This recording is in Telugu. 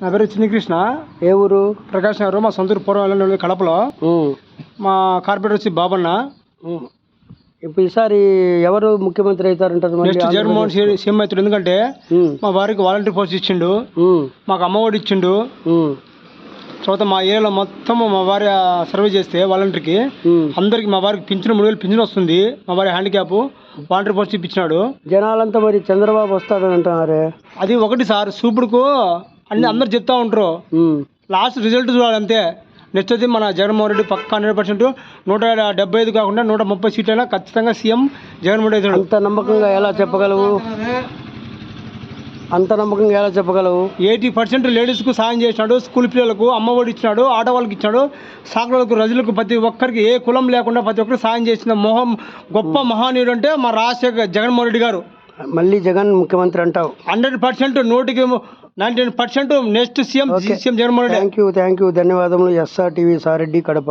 నా పేరు చిన్నకృష్ణ. ఏ ఊరు? ప్రకాష్ నగర్ మా సొంతూరు పూర్వం కడపలో. మా కార్పొరేటర్ వచ్చి బాబన్న. ఇప్పుడు ఈసారి ఎవరు ముఖ్యమంత్రి అవుతారంటారు నెక్స్ట్ జగన్మోహన్ సీఎం అవుతాడు. ఎందుకంటే మా వారికి వాలంటీర్ పోస్ట్ ఇచ్చిండు. మాకు అమ్మఒడి ఇచ్చిండు. తర్వాత మా ఏరియాలో మొత్తం మా వారి సర్వే చేస్తే వాలంటీర్కి. అందరికి మా వారికి పింఛన్ మూడు వేలు పింఛన్ వస్తుంది. మా వారి హ్యాండిక్యాప్. వాలంటీర్ పోస్ట్ ఇప్పించినాడు జనాలంతా మరి చంద్రబాబు వస్తాడని అంటున్నారే? అది ఒకటి సార్ సూపుడుకు అన్ని అందరు చెప్తా ఉంటారు. లాస్ట్ రిజల్ట్ చూడాలి అంతే నెక్స్ట్ వచ్చి మన జగన్మోహన్ రెడ్డి పక్క హండ్రెడ్ పర్సెంట్. నూట డెబ్బై ఐదు కాకుండా నూట ముప్పై సీట్లు అయినా ఖచ్చితంగా సీఎం జగన్మోహన్ రెడ్డి అంత నమ్మకంగా ఎలా చెప్పగలవు? అంత నమ్మకంగా ఎలా చెప్పగలవు? ఎయిటీ పర్సెంట్ లేడీస్కు సాయం చేసినాడు స్కూల్ పిల్లలకు అమ్మఒడి ఇచ్చినాడు ఆడవాళ్ళకి ఇచ్చినాడు సాకులకు రజులకు ప్రతి ఒక్కరికి ఏ కులం లేకుండా ప్రతి ఒక్కరికి సాయం చేసిన మొహం గొప్ప మహానీయుడు అంటే మా రాజశేఖర్ జగన్మోహన్ రెడ్డి గారు. మళ్ళీ జగన్ ముఖ్యమంత్రి అంటావు. హండ్రెడ్ పర్సెంట్ నూటికి ninety percent next CM. CM Jaganmohan Reddy. Thank you thank you ధన్యవాదములు ఎస్ఆర్ టీవీ సారెడ్డి కడప.